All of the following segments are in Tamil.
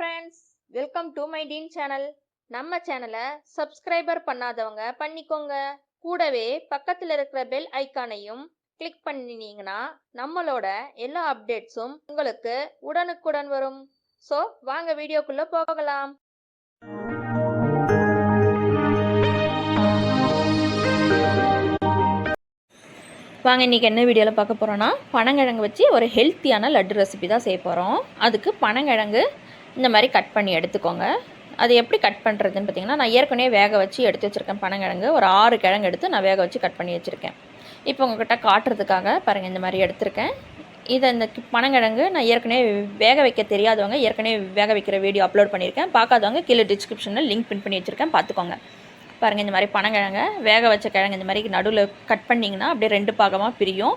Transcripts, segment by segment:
Friends welcome to my teen channel நம்ம சேனலை சப்ஸ்கிரைபர் பண்ணாதவங்க பண்ணிக்கோங்க. கூடவே பக்கத்தில் இருக்கிற பெல் ஐக்கானையும் கிளிக் பண்ணினீங்கன்னா நம்மளோட எல்லா அப்டேட்ஸும் உங்களுக்கு உடனுக்குடன் வரும். ஸோ வாங்க வீடியோக்குள்ளே போகலாம். வாங்க இன்றைக்கி என்ன வீடியோவில் பார்க்க போகிறோன்னா பனங்கிழங்கு வச்சு ஒரு ஹெல்த்தியான லட்டு ரெசிபி தான் செய்ய போகிறோம் அதுக்கு பனங்கிழங்கு இந்த மாதிரி கட் பண்ணி எடுத்துக்கோங்க. அது எப்படி கட் பண்ணுறதுன்னு பார்த்தீங்கன்னா நான் ஏற்கனவே வேக வச்சு எடுத்து வச்சுருக்கேன் பனங்கிழங்கு. ஒரு ஆறு கிழங்கு எடுத்து நான் வேக வச்சு கட் பண்ணி வச்சுருக்கேன். இப்போ உங்கள்கிட்ட காட்டுறதுக்காக பாருங்கள் இந்த மாதிரி எடுத்திருக்கேன். இதை இந்த பனங்கிழங்கு நான் ஏற்கனவே வேக வைக்க தெரியாதவங்க ஏற்கனவே வேக வைக்கிற வீடியோ அப்லோட் பண்ணியிருக்கேன். பார்க்காதவங்க கீழே டிஸ்கிரிப்ஷனில் லிங்க் பின் பண்ணி வச்சுருக்கேன் பார்த்துக்கோங்க. பாருங்கள் இந்த மாதிரி பனங்கிழங்க வேக வச்ச கிழங்கு இந்த மாதிரி நடுவில் கட் பண்ணிங்கன்னா அப்படியே ரெண்டு பாகமாக பிரியும்.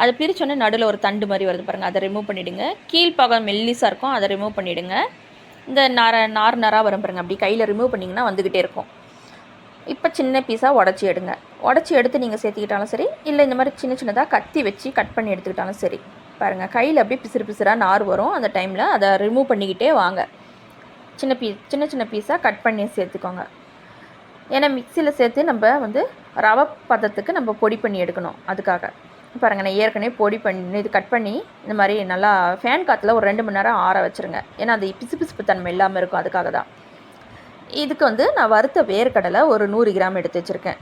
அதை பிரிச்சோன்னே நடுவில் ஒரு தண்டு மாதிரி வருது பாருங்கள் அதை ரிமூவ் பண்ணிவிடுங்க கீழ்ப்பாகம் மெல்லிஸாக இருக்கும். அதை ரிமூவ் பண்ணிவிடுங்க இந்த நார நார் நாராக வரும் பாருங்க. அப்படி கையில் ரிமூவ் பண்ணிங்கன்னா வந்துக்கிட்டே இருக்கும். இப்போ சின்ன பீஸாக உடச்சி எடுங்க. உடச்சி எடுத்து நீங்கள் சேர்த்துக்கிட்டாலும் சரி இல்லை இந்த மாதிரி சின்ன சின்னதாக கத்தி வச்சு கட் பண்ணி எடுத்துக்கிட்டாலும் சரி பாருங்கள் கையில் அப்படியே பிசிறு பிசிறாக நார் வரும். அந்த டைமில் அதை ரிமூவ் பண்ணிக்கிட்டே வாங்க. சின்ன பீ சின்ன சின்ன பீஸாக கட் பண்ணி சேர்த்துக்கோங்க. ஏன்னா மிக்சியில் சேர்த்து நம்ம வந்து ரவை பதத்துக்கு நம்ம பொடி பண்ணி எடுக்கணும். அதுக்காக. பாருங்கள் நான் ஏற்கனவே பொடி பண்ணி இது கட் பண்ணி இந்த மாதிரி நல்லா ஃபேன் காற்றுல ஒரு ரெண்டு மணி நேரம் ஆற வச்சுருங்க. ஏன்னா அது பிசு பிசுப்பு தன்மை இல்லாமல் இருக்கும் அதுக்காக தான். இதுக்கு வந்து நான் வறுத்த வேர்க்கடலை ஒரு நூறு கிராம் எடுத்து வச்சுருக்கேன்.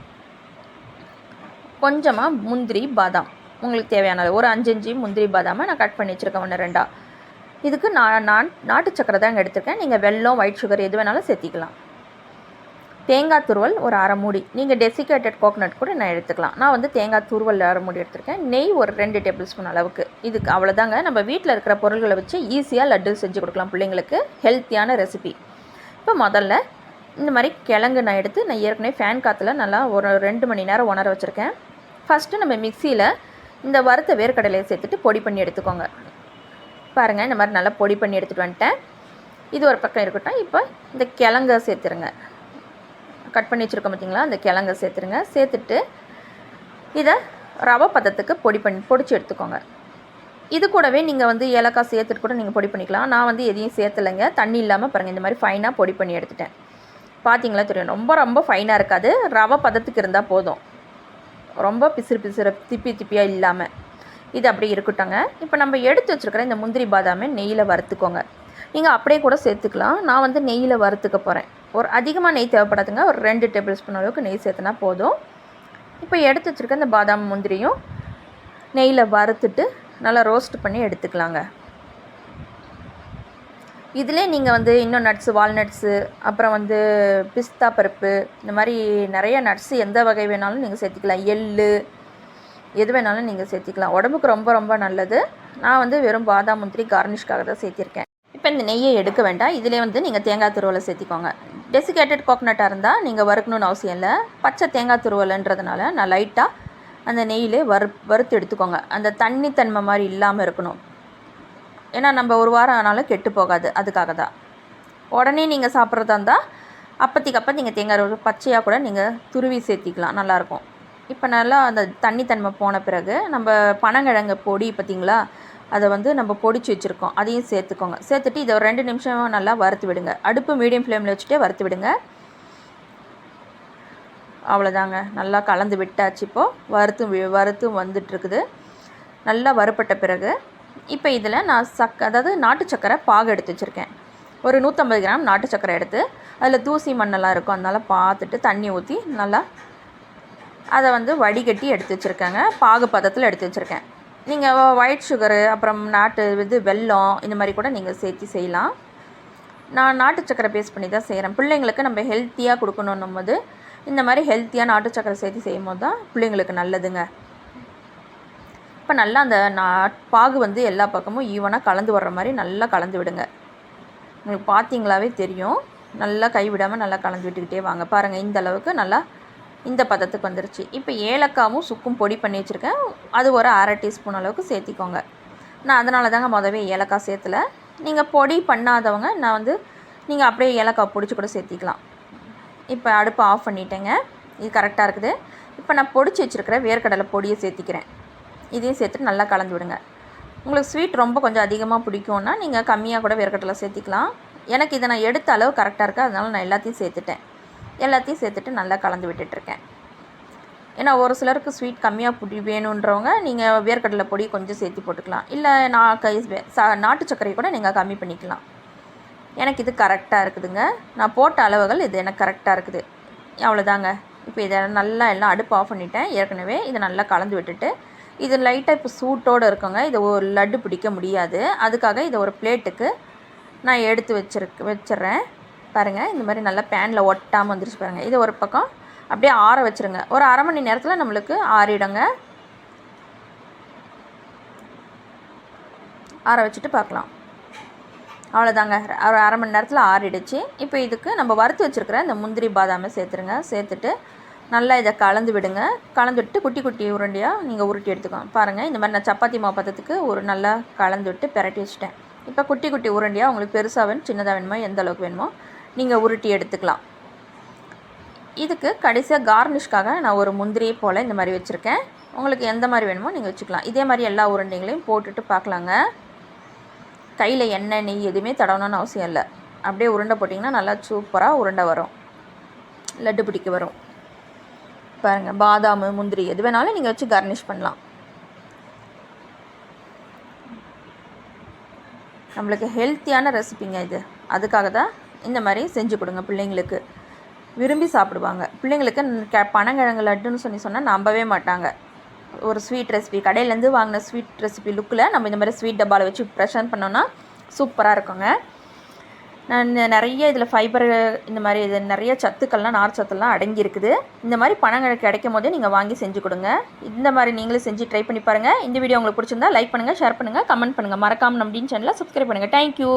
கொஞ்சமாக முந்திரி பாதாம். உங்களுக்கு தேவையான ஒரு அஞ்சஞ்சு முந்திரி பாதாமை நான் கட் பண்ணி வச்சுருக்கேன் ஒன்று ரெண்டாக இதுக்கு நான் நான் நாட்டு சக்கரை தாங்க எடுத்திருக்கேன். நீங்கள் வெல்லம் ஒயிட் சுகர் எது வேணாலும் சேர்த்திக்கலாம். தேங்காய் துருவல் ஒரு அரை மூடி. நீங்கள் டெசிகேட்டட் கோகனட் கூட நான் எடுத்துக்கலாம். நான் வந்து தேங்காய் துருவல் அரை மூடி எடுத்திருக்கேன். நெய் ஒரு ரெண்டு டேபிள் ஸ்பூன் அளவுக்கு. இதுக்கு அவ்வளோதாங்க நம்ம வீட்டில் இருக்கிற பொருள்களை வச்சு ஈஸியாக லட்டு செஞ்சு கொடுக்கலாம் பிள்ளைங்களுக்கு. ஹெல்த்தியான ரெசிபி இப்போ முதல்ல இந்த மாதிரி கிழங்கு நான் எடுத்து நான் ஏற்கனவே ஃபேன் காற்றுல நல்லா ஒரு ரெண்டு மணி நேரம் உணர வச்சுருக்கேன். ஃபஸ்ட்டு நம்ம மிக்சியில் இந்த வறுத்த வேர்க்கடலையை சேர்த்துட்டு பொடி பண்ணி எடுத்துக்கோங்க. பாருங்கள் இந்த மாதிரி நல்லா பொடி பண்ணி எடுத்துகிட்டு வந்துட்டேன். இது ஒரு பக்கம் இருக்கட்டும். இப்போ இந்த கிழங்க சேர்த்துருங்க. கட் பண்ணி வச்சுருக்கோம் பார்த்தீங்களா அந்த கிழங்க சேர்த்துருங்க. சேர்த்துட்டு இதை ரவை பதத்துக்கு பொடி பண்ணி பொடிச்சு எடுத்துக்கோங்க. இது கூடவே நீங்கள் வந்து ஏலக்காய் சேர்த்துட்டு கூட நீங்கள் பொடி பண்ணிக்கலாம். நான் வந்து எதையும் சேர்த்துலைங்க. தண்ணி இல்லாமல் பாருங்கள் இந்த மாதிரி ஃபைனாக பொடி பண்ணி எடுத்துட்டேன். பார்த்தீங்களா தெரியும்? ரொம்ப ரொம்ப ஃபைனாக இருக்காது. ரவை பதத்துக்கு இருந்தால் போதும். ரொம்ப பிசிறு பிசிறு திப்பி திப்பியாக இல்லாமல் இது அப்படியே இருக்கட்டும்ங்க. இப்போ நம்ம எடுத்து வச்சுருக்கிற இந்த முந்திரி பாதாமை நெய்யில் வறுத்துக்கோங்க. நீங்கள் அப்படியே கூட சேர்த்துக்கலாம். நான் வந்து நெய்யில் வறுத்துக்க போகிறேன் ஒரு அதிகமாக நெய் தேவைப்படாதுங்க. ஒரு ரெண்டு டேபிள் ஸ்பூன் அளவுக்கு நெய் சேர்த்துனா போதும். இப்போ எடுத்து வச்சுருக்க இந்த பாதாம் முந்திரியும் நெய்யில் வறுத்துட்டு நல்லா ரோஸ்ட் பண்ணி எடுத்துக்கலாங்க. இதிலே நீங்கள் வந்து இன்னும் நட்ஸு வால்நட்ஸு அப்புறம் வந்து பிஸ்தா பருப்பு இந்த மாதிரி நிறைய நட்ஸு எந்த வகை வேணாலும் நீங்கள் சேர்த்திக்கலாம். எள்ளு எது வேணாலும் நீங்கள் சேர்த்திக்கலாம். உடம்புக்கு ரொம்ப ரொம்ப நல்லது. நான் வந்து வெறும் பாதாம் முந்திரி கார்னிஷ்காக தான் சேர்த்திருக்கேன். இப்போ இந்த நெய்யை எடுக்க வேண்டாம். இதிலே வந்து நீங்கள் தேங்காய் துருவலை சேர்த்திக்கோங்க. டெசிகேட்டட் கோகனட்டாக இருந்தால் நீங்கள் வறுக்கணும்னு அவசியம் இல்லை. பச்சை தேங்காய் துருவலைன்றதுனால நான் லைட்டாக அந்த நெய்யிலே வறு வறுத்து எடுத்துக்கோங்க. அந்த தண்ணி தன்மை மாதிரி இல்லாமல் இருக்கணும். ஏன்னா நம்ம ஒரு வாரம் ஆனாலும் கெட்டு போகாது. அதுக்காக தான். உடனே நீங்கள் சாப்பிட்றதா இருந்தால் அப்பத்திக்கு அப்போ நீங்கள் தேங்காய் ஒரு பச்சையாக கூட நீங்கள் துருவி சேர்த்திக்கலாம். நல்லாயிருக்கும் இப்போ நல்லா அந்த தண்ணி தன்மை போன பிறகு நம்ம பனங்கிழங்கு பொடி பார்த்திங்களா அதை வந்து நம்ம பொடிச்சு வச்சுருக்கோம். அதையும் சேர்த்துக்கோங்க. சேர்த்துட்டு இதை ஒரு ரெண்டு நிமிஷம் நல்லா வறுத்து விடுங்க. அடுப்பு மீடியம் ஃப்ளேமில் வச்சுட்டே வறுத்து விடுங்க. அவ்வளோதாங்க. நல்லா கலந்து விட்டாச்சு இப்போது வறுத்து வி- வந்துட்டுருக்குது. நல்லா வறுப்பட்ட பிறகு இப்போ இதில் நான் சக் அதாவது நாட்டு சக்கரை பாகு எடுத்து வச்சுருக்கேன். ஒரு நூற்றம்பது கிராம் நாட்டு சக்கரை எடுத்து அதில் தூசி மண்ணெல்லாம் இருக்கும். அதனால் பார்த்துட்டு தண்ணி ஊற்றி நல்லா அதை வந்து வடிகட்டி எடுத்து வச்சுருக்கேங்க. பாகு பதத்தில் எடுத்து வச்சுருக்கேன். நீங்கள் ஒயிட் சுகரு அப்புறம் நாட்டு இது வெல்லம் இந்த மாதிரி கூட நீங்கள் சேர்த்து செய்யலாம். நான் நாட்டு சக்கரை பேஸ் பண்ணி தான் செய்கிறேன் பிள்ளைங்களுக்கு நம்ம ஹெல்த்தியாக கொடுக்கணுன்னும் போது இந்த மாதிரி ஹெல்த்தியாக நாட்டு சக்கரை சேர்த்து செய்யும் போது தான் பிள்ளைங்களுக்கு நல்லதுங்க. இப்போ நல்லா அந்த நா பாகு வந்து எல்லா பக்கமும் ஈவனாக கலந்து வர்ற மாதிரி நல்லா கலந்து விடுங்க. உங்களுக்கு பார்த்தீங்களாவே தெரியும். நல்லா கைவிடாமல் நல்லா கலந்து விட்டுக்கிட்டே வாங்க. பாருங்கள் இந்த அளவுக்கு நல்லா இந்த பதத்துக்கு வந்துருச்சு. இப்போ ஏலக்காவும் சுக்கும் பொடி பண்ணி வச்சுருக்கேன். அது ஒரு அரை டீஸ்பூன் அளவுக்கு சேர்த்திக்கோங்க. நான் அதனால தாங்க முதவே ஏலக்காய் சேர்த்தல. நீங்கள் பொடி பண்ணாதவங்க நான் வந்து நீங்கள் அப்படியே ஏலக்காய் பொடிச்சு கூட சேர்த்திக்கலாம். இப்போ அடுப்பை ஆஃப் பண்ணிட்டேங்க. இது கரெக்டாக இருக்குது. இப்போ நான் பொடிச்சு வச்சுருக்கிற வேர்க்கடலை பொடியை சேர்த்திக்கிறேன். இதையும் சேர்த்துட்டு நல்லா கலந்து விடுங்க. உங்களுக்கு ஸ்வீட் ரொம்ப கொஞ்சம் அதிகமாக பிடிக்கும்னா நீங்கள் கம்மியாக கூட வேர்க்கடலை சேர்த்திக்கலாம். எனக்கு இதை நான் எடுத்த அளவு கரெக்டாக இருக்குது அதனால் நான் எல்லாத்தையும் சேர்த்துட்டேன். எல்லாத்தையும் சேர்த்துட்டு நல்லா கலந்து விட்டுட்ருக்கேன். ஏன்னா ஒரு சிலருக்கு ஸ்வீட் கம்மியாக பிடி வேணுன்றவங்க நீங்கள் வேர்க்கடலை பொடி கொஞ்சம் சேர்த்து போட்டுக்கலாம். இல்லை நான் கை சா நாட்டு சர்க்கரையை கூட நீங்கள் கம்மி பண்ணிக்கலாம். எனக்கு இது கரெக்டாக இருக்குதுங்க. நான் போட்ட அளவுகள் இது எனக்கு கரெக்டாக இருக்குது. அவ்வளோதாங்க இப்போ இதை நல்லா எல்லாம் அடுப்பு ஆஃப் பண்ணிட்டேன். ஏற்கனவே இதை நல்லா கலந்து விட்டுட்டு இது லைட்டாக இப்போ சூட்டோடு இருக்குங்க. இதை ஒரு லட்டு பிடிக்க முடியாது. அதுக்காக இதை ஒரு பிளேட்டுக்கு நான் எடுத்து வச்சிருக்க வச்சிடுறேன். பாருங்கள் இந்த மாதிரி நல்லா பேனில் ஒட்டாமல் வந்துருச்சு பாருங்கள் இது ஒரு பக்கம் அப்படியே ஆற வச்சுருங்க. ஒரு அரை மணி நேரத்தில் நம்மளுக்கு ஆறிடுங்க. ஆற வச்சுட்டு பார்க்கலாம். அவ்வளோதாங்க ஒரு அரை மணி நேரத்தில் ஆறிடுச்சு. இப்போ இதுக்கு நம்ம வறுத்து வச்சுருக்கிற இந்த முந்திரி பாதாமை சேர்த்துருங்க. சேர்த்துட்டு நல்லா இதை கலந்து விடுங்க. கலந்து விட்டு குட்டி குட்டி உருண்டையாக நீங்கள் உருட்டி எடுத்துக்கோங்க பாருங்கள் இந்த மாதிரி நான் சப்பாத்தி மாவு பதத்துக்கு ஒரு நல்லா கலந்து விட்டு பிரட்டி வச்சுட்டேன். இப்போ குட்டி குட்டி உருண்டையாக உங்களுக்கு பெருசாக வேணும் சின்னதாக வேணுமோ எந்த அளவுக்கு வேணுமோ நீங்கள் உருட்டி எடுத்துக்கலாம். இதுக்கு கடைசியாக கார்னிஷ்காக நான் ஒரு முந்திரி போல் இந்த மாதிரி வச்சுருக்கேன். உங்களுக்கு எந்த மாதிரி வேணுமோ நீங்கள் வச்சுக்கலாம். இதே மாதிரி எல்லா உருண்டைகளையும் போட்டுட்டு பார்க்கலாங்க. கையில் எண்ணெய் நெய் எதுவுமே தடவணும்னு அவசியம் இல்லை. அப்படியே உருண்டை போட்டிங்கன்னா நல்லா சூப்பராக உருண்டை வரும். லட்டு பிடிக்க வரும். பாருங்கள் பாதாம் முந்திரி எது வேணாலும் நீங்கள் வச்சு கார்னிஷ் பண்ணலாம். நம்மளுக்கு ஹெல்த்தியான ரெசிபிங்க இது. அதுக்காக தான் இந்த மாதிரி செஞ்சு கொடுங்க பிள்ளைங்களுக்கு. விரும்பி சாப்பிடுவாங்க. பிள்ளைங்களுக்கு க பனங்கிழங்கு லட்டுன்னு சொல்லி சொன்னால் நம்பவே மாட்டாங்க. ஒரு ஸ்வீட் ரெசிபி கடையிலேருந்து வாங்கின ஸ்வீட் ரெசிபி லுக்கில் நம்ம இந்த மாதிரி ஸ்வீட் டப்பாவில் வச்சு ப்ரெஷர் பண்ணோன்னா சூப்பராக இருக்குங்க. நான் நிறைய இதில் ஃபைபர் இந்த மாதிரி இது நிறைய சத்துக்கள்லாம் நார் சத்துலாம் அடங்கியிருக்குது. இந்த மாதிரி பணங்கள் கிடைக்கும் போதே நீங்கள் வாங்கி செஞ்சு கொடுங்க. இந்த மாதிரி நீங்களும் செஞ்சு ட்ரை பண்ணி பாருங்கள் இந்த வீடியோ உங்களுக்கு பிடிச்சிருந்தா லைக் பண்ணுங்கள் ஷேர் பண்ணுங்கள் கமெண்ட் பண்ணுங்கள் மறக்காமல் நம்ம டீன் சேனலை சப்ஸ்கிரைப் பண்ணுங்கள் தேங்க்யூ